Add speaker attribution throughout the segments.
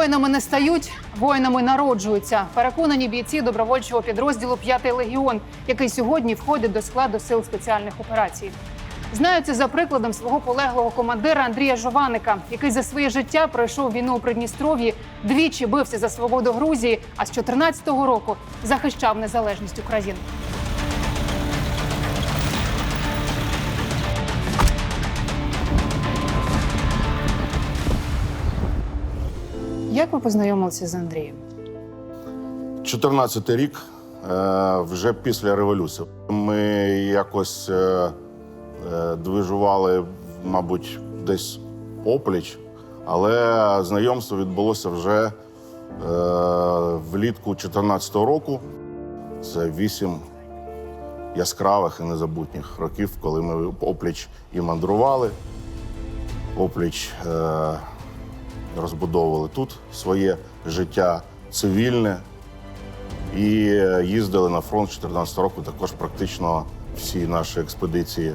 Speaker 1: Воїнами не стають, воїнами народжуються. Переконані бійці добровольчого підрозділу «П'ятий легіон, який сьогодні входить до складу сил спеціальних операцій. Знаю це за прикладом свого полеглого командира Андрія Жованика, який за своє життя пройшов війну у Придністров'ї, двічі бився за свободу Грузії, а з 14-го року захищав незалежність України. Як ви познайомилися з Андрієм?
Speaker 2: 14 рік е, вже після революції. Ми якось е, е, движували, мабуть, десь опліч, але знайомство відбулося вже влітку 2014 року. Це вісім яскравих і незабутніх років, коли ми опліч і мандрували, опліч розбудовували тут своє життя цивільне. І е, їздили на фронт з 14 року. Також практично всі наші експедиції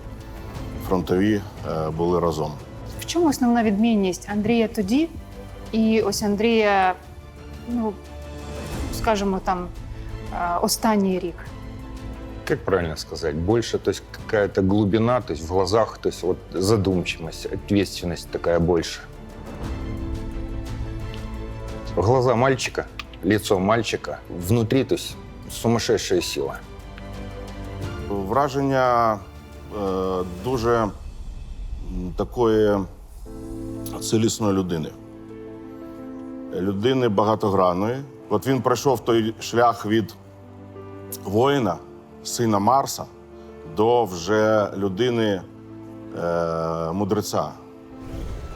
Speaker 2: фронтові е, були разом.
Speaker 1: В чому основна відмінність Андрія тоді і ось Андрія, ну скажімо там, е, останній рік?
Speaker 3: Как правильно сказать? Больше, то есть какая-то глубина, то есть в глазах, то есть вот задумчивость, ответственность такая больше. Глаза мальчика, лицо мальчика, внутри, то есть сумасшедшая сила.
Speaker 2: Враження е, дуже такої цілісної людини. Людини багатогранної. От він пройшов той шлях від воїна, сина Марса, до вже людини е, мудреця,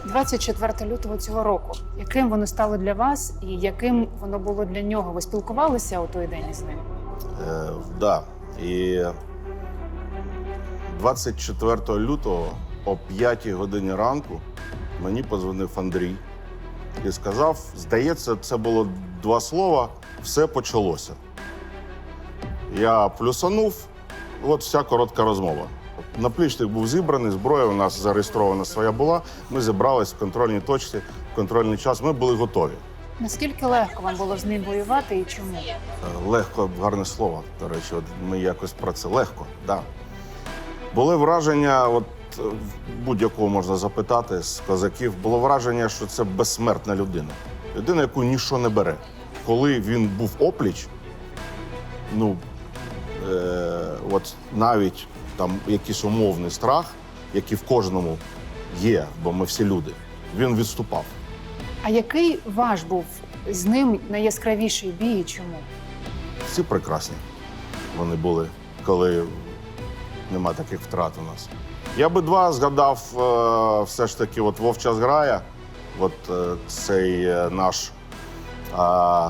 Speaker 1: 24 лютого цього року. Яким воно стало для вас і яким воно було для нього? Ви спілкувалися у той день із ним?
Speaker 2: Е, да. І 24 лютого о 5 годині ранку мені позвонив Андрій і сказав: здається, це було два слова, все почалося. Я плюсанув, от вся коротка розмова. Наплічник був зібраний, зброя у нас зареєстрована своя була. Ми зібрались в контрольній точці, в контрольний час. Ми були готові.
Speaker 1: Наскільки легко вам було з ним воювати і чому?
Speaker 2: Е, Легко гарне слово. До речі, от ми якось про це легко. Да. Були враження, от е, будь-якого можна запитати з козаків, було враження, що це безсмертна людина. Людина, яку ніщо не бере. Коли він був опліч, ну е, от навіть там якийсь умовний страх, який в кожному є, бо ми всі люди, він відступав.
Speaker 1: А який ваш був з ним найяскравіший бій і чому?
Speaker 2: Всі прекрасні вони були, коли нема таких втрат у нас. Я би два згадав е, все ж таки, от Вовча зграя, от е, цей е, наш,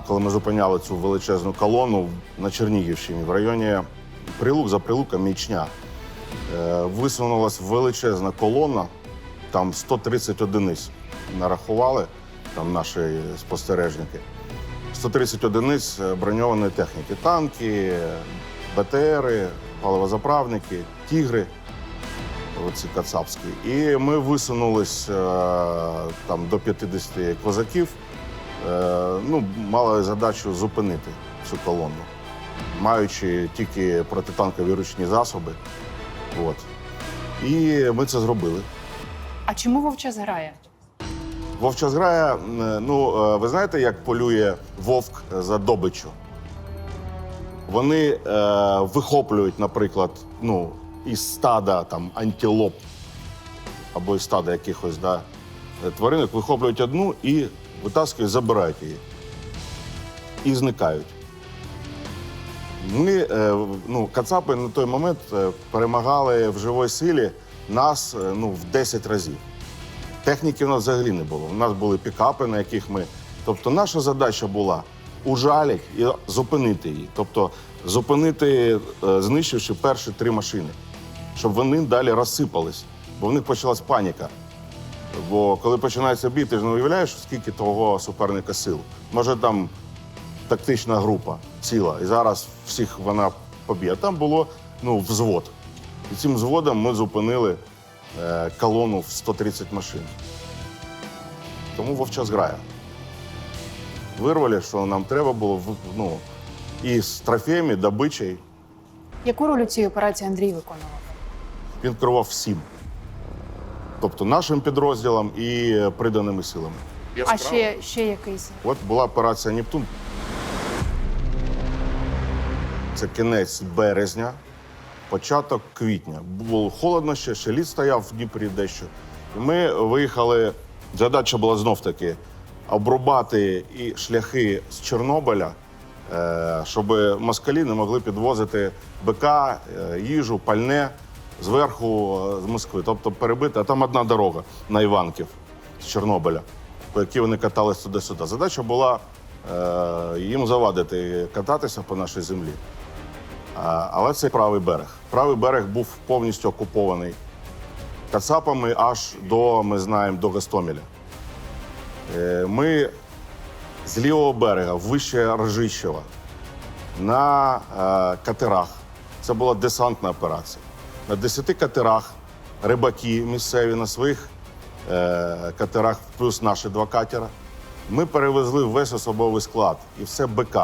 Speaker 2: коли ми зупиняли цю величезну колону на Чернігівщині, в районі Прилук за Прилуком Мічня. Е, висунулась величезна колона, там 130 одиниць нарахували, там наші спостережники. 130 одиниць е, броньованої техніки: танки, БТРи, паливозаправники, тігри, оці кацапські. І ми висунулись е, там до 50 козаків. Ну, мали задачу зупинити цю колону, маючи тільки протитанкові ручні засоби. От. І ми це зробили.
Speaker 1: А чому вовча зграє?
Speaker 2: Вовча зграя, е, ну е, ви знаєте, як полює вовк за добичу? Вони е, вихоплюють, наприклад, ну, із стада там антилоп або із стада якихось да, тваринок, вихоплюють одну і витаскують, забирають її. І зникають. Ми, е, ну, кацапи на той момент е, перемагали в живій силі нас е, ну, в 10 разів. Техніки в нас взагалі не було. У нас були пікапи, на яких ми. Тобто, наша задача була ужалити і зупинити її. Тобто, зупинити, знищивши перші три машини, щоб вони далі розсипались, бо в них почалась паніка. Бо коли починається бій, ти ж не уявляєш, скільки того суперника сил. Може там тактична група ціла, і зараз всіх вона поб'є. Там було ну, взвод. І цим взводом ми зупинили е, колону в 130 машин. Тому вовча зграя. вирвали, що нам треба було ну, і з трофеями, добичею.
Speaker 1: Яку роль у цій операції Андрій виконував?
Speaker 2: Він керував всім. Тобто нашим підрозділом і е, приданими силами.
Speaker 1: А ще, ще якийсь.
Speaker 2: От була операція Нептун. Це кінець березня, початок квітня. Було холодно ще, ще лід стояв в Дніпрі дещо. Ми виїхали. Задача була знов таки обрубати і шляхи з Чорнобиля, е, щоб москалі не могли підвозити БК, е, їжу, пальне зверху е, з Москви. Тобто перебити, а там одна дорога на Іванків з Чорнобиля, по якій вони катались туди-сюди. Задача була їм завадити кататися по нашій землі. Але це правий берег. Правий берег був повністю окупований кацапами аж до, ми знаємо, до Гостомеля. Е, Ми з лівого берега, вище Ржищева, на е, катерах. Це була десантна операція. На 10 катерах рибаки місцеві на своїх е, катерах, плюс наші два катера. Ми перевезли весь особовий склад і все БК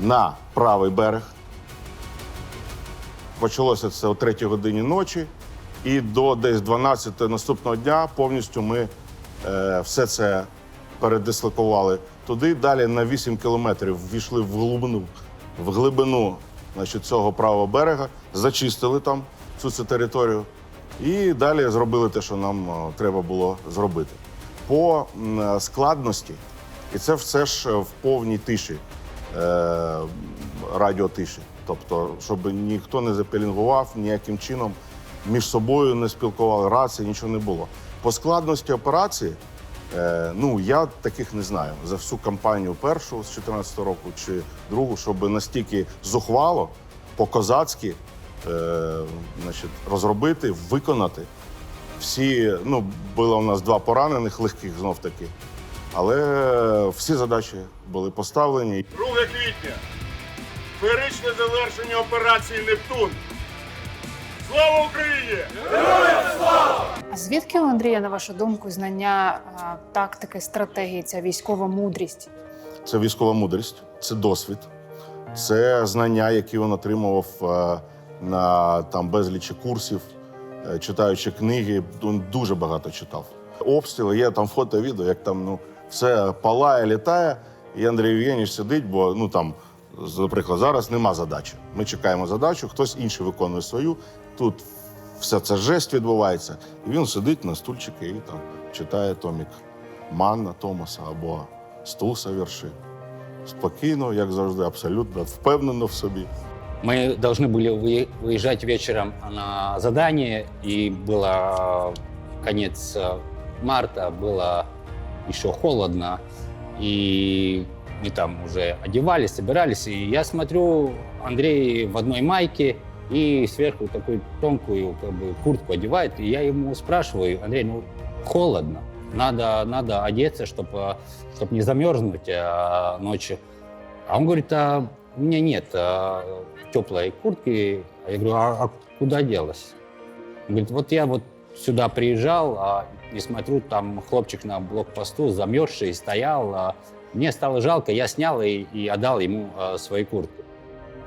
Speaker 2: на правий берег. Почалося це о 3 годині ночі, і до десь 12 наступного дня повністю ми е, все це передислокували туди. Далі на 8 кілометрів ввійшли в глибину, в глибину значить, цього правого берега, зачистили там цю, цю територію. І далі зробили те, що нам е, треба було зробити. По складності, і це все ж в повній тиші, е, радіотиші. Тобто, щоб ніхто не запелінгував ніяким чином, між собою не спілкували, рації, нічого не було. По складності операції, е, ну я таких не знаю. За всю кампанію першу з 14 року чи другу, щоб настільки зухвало, по-козацьки е, значить, розробити, виконати. Всі, ну, було у нас два поранених, легких знов таки. Але всі задачі були поставлені.
Speaker 4: 2 квітня. Феєричне завершення операції Нептун. Слава Україні!
Speaker 1: А звідки у Андрія, на вашу думку, знання тактики, стратегії, ця військова мудрість?
Speaker 2: Це військова мудрість, це досвід, це знання, які він отримував на там безлічі курсів, е, читаючи книги. Він дуже багато читав. Обстріли, є там фото, відео, як там ну все палає, літає. І Андрій Євгенійович сидить, бо ну там, наприклад, зараз нема задачі. Ми чекаємо задачу, хтось інший виконує свою. Тут все це жесть відбувається. І він сидить на стульчику і там читає томік Манна Томаса або Стуса вірші. Спокійно, як завжди, абсолютно впевнено в собі.
Speaker 5: Мы должны были вы- выезжать вечером на задание, и было конец э, марта, было еще холодно, и Мы там уже одевались, собирались, и я смотрю, Андрей в одной майке и сверху такую тонкую как бы, куртку одевает, и я ему спрашиваю, Андрей, ну холодно, надо, надо одеться, чтобы, чтобы не замерзнуть э, ночью. А он говорит, а у меня нет а, теплой куртки. А Я говорю, а, а куда делась? Он говорит, вот я вот сюда приезжал а, и смотрю, там хлопчик на блокпосту замерзший стоял. а мне стало жалко, я снял и, и отдал ему а, свою куртку.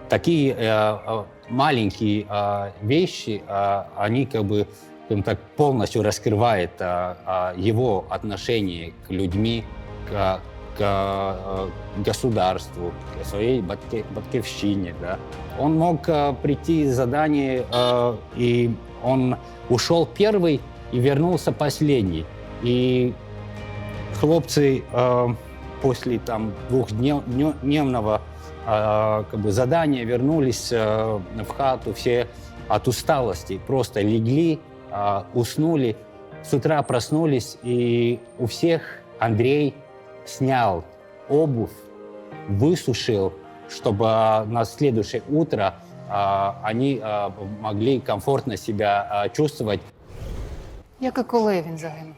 Speaker 5: Такие э, а, маленькие а, вещи, а, они как бы скажем так, полностью раскрывает а, а, его отношение к людьми, к, к, э, государству, к своей батьке- батьківщине. Да. Он мог э, прийти с задание, э, и он ушел первый и вернулся последний. И хлопцы э, после там двухдневного э, как бы задания вернулись э, в хату все от усталости, просто легли, э, уснули, с утра проснулись, и у всех Андрей снял обувь, высушил, чтобы э, на следующее утро э, они э, могли комфортно себя э, чувствовать.
Speaker 1: Як і коли він загинув?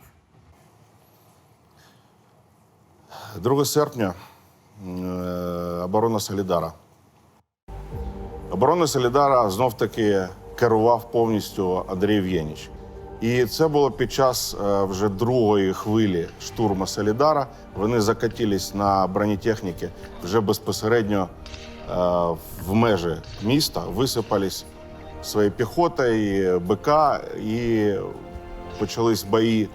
Speaker 2: 2 серпня е, оборона Солідара. Оборона Солідара знов таки керував повністю Андрій Євгенійович. І це було під час е, вже другої хвилі штурму Солідара. Вони закатились на бронетехніки вже безпосередньо е, в межі міста, висипались своєю піхотою, БК, і почались бої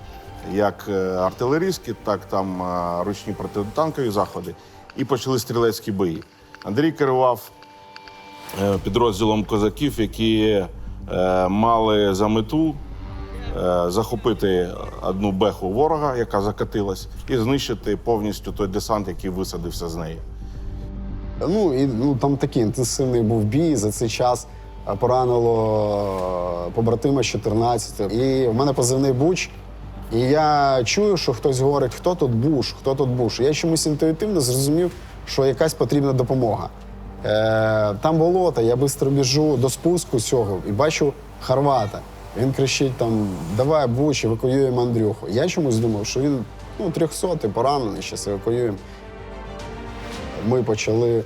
Speaker 2: як е, артилерійські, так там е, ручні протитанкові заходи, і почали стрілецькі бої. Андрій керував е, підрозділом козаків, які мали за мету захопити одну беху ворога, яка закатилась, і знищити повністю той десант, який висадився з неї.
Speaker 6: Ну і ну там такий інтенсивний був бій. За цей час поранило побратима з 14. І в мене позивний буч. І я чую, що хтось говорить, хто тут буш, хто тут буш. Я чомусь інтуїтивно зрозумів, що якась потрібна допомога. Е, там болото, я швидко біжу до спуску цього і бачу Харвата. Він кричить там: давай буч, евакуюємо Андрюху. Я чомусь думав, що він ну, 300 поранений, зараз евакуюємо ми почали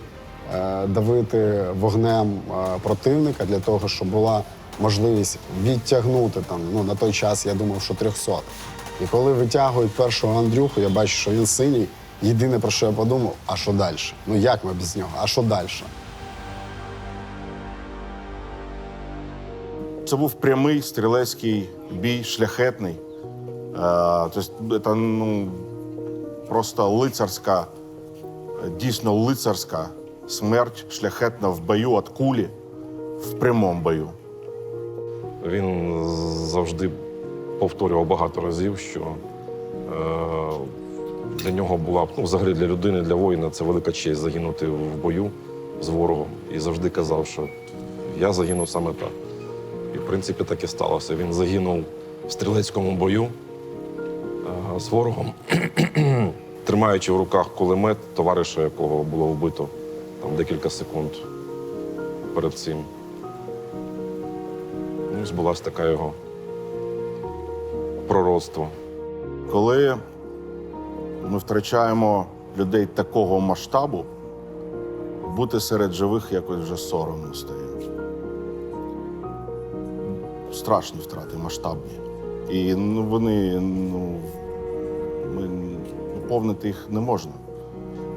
Speaker 6: е, давити вогнем е, противника для того, щоб була можливість відтягнути там. Ну на той час я думав, що 300. І коли витягують першого Андрюху, я бачу, що він синій. Єдине про що я подумав, а що далі? Ну як ми без нього? А що далі?
Speaker 2: Це був прямий стрілецький бій, шляхетний. Е, тобто, це ну, просто лицарська, дійсно лицарська смерть шляхетна в бою від кулі в прямому бою.
Speaker 7: Він завжди повторював багато разів, що е, для нього була ну, взагалі для людини, для воїна це велика честь загинути в бою з ворогом. І завжди казав, що я загинув саме так. І в принципі так і сталося. Він загинув в стрілецькому бою е, з ворогом, тримаючи в руках кулемет товариша, якого було вбито там декілька секунд перед цим. Ну, і збулась така його пророцтво.
Speaker 2: Коли ми втрачаємо людей такого масштабу, бути серед живих якось вже соромно стає. Страшні втрати, масштабні. І ну, вони ну, ми, наповнити їх не можна.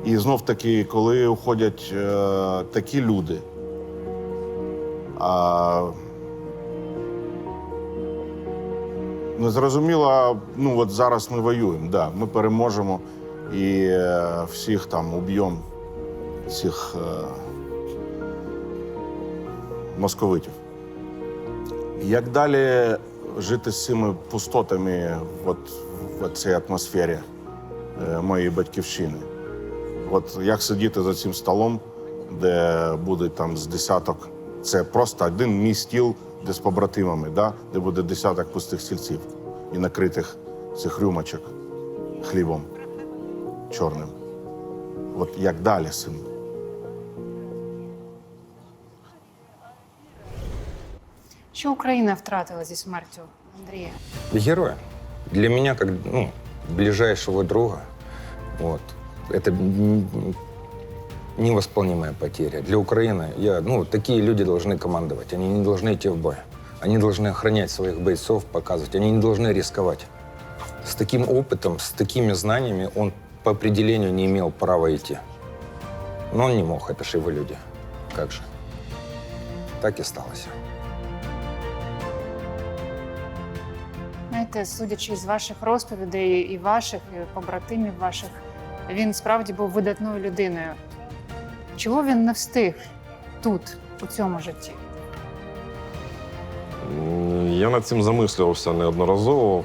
Speaker 2: І знов таки, коли уходять е, такі люди, а Не зрозуміло, ну от зараз ми воюємо, да, ми переможемо і е, всіх там уб'ємо, цих е, московитів. Як далі жити з цими пустотами от, в цій атмосфері е, моєї батьківщини? От як сидіти за цим столом, де буде там з десяток, це просто один мій стіл, де з побратимами, да? де буде десяток пустих стільців і накритих цих рюмочок хлібом чорним. От як далі з цим?
Speaker 1: Що Україна втратила зі смертю Андрія?
Speaker 3: Героя. Для меня, как ну, ближайшего друга, вот, это невосполнимая потеря. Для Украины я, ну, такие люди должны командовать. Они не должны идти в бой. Они должны охранять своих бойцов, показывать. Они не должны рисковать. С таким опытом, с такими знаниями он по определению не имел права идти. Но он не мог, это же его люди. Как же? Так и сталося.
Speaker 1: Знаєте, судячи з ваших розповідей і ваших, і побратимів ваших, він справді був видатною людиною. Чого він не встиг тут, у цьому житті?
Speaker 7: Я над цим замислювався неодноразово.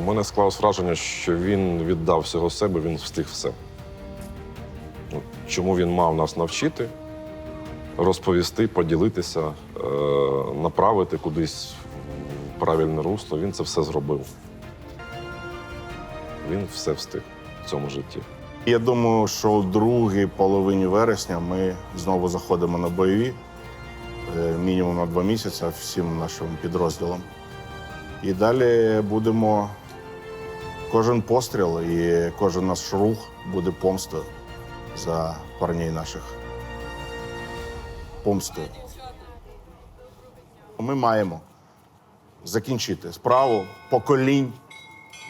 Speaker 7: У мене склалось враження, що він віддав всього себе, він встиг все. Чому він мав нас навчити, розповісти, поділитися, е, направити кудись в правильне русло, він це все зробив. Він все встиг в цьому житті.
Speaker 2: Я думаю, що у другій половині вересня ми знову заходимо на бойові, е, мінімум на два місяці всім нашим підрозділам. І далі будемо кожен постріл і кожен наш рух буде помстою за парней наших. Помстою. Ми маємо закінчити справу поколінь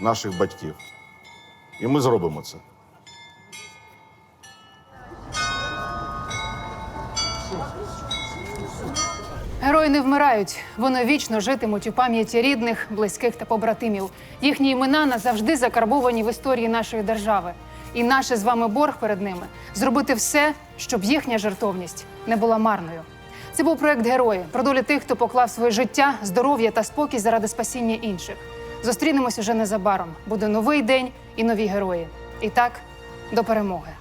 Speaker 2: наших батьків. І ми зробимо це.
Speaker 1: Герої не вмирають. Вони вічно житимуть у пам'яті рідних, близьких та побратимів. Їхні імена назавжди закарбовані в історії нашої держави. І наше з вами борг перед ними зробити все, щоб їхня жертовність не була марною. Це був проект Герої про долі тих, хто поклав своє життя, здоров'я та спокій заради спасіння інших. Зустрінемось уже незабаром. Буде новий день і нові герої. І так, до перемоги.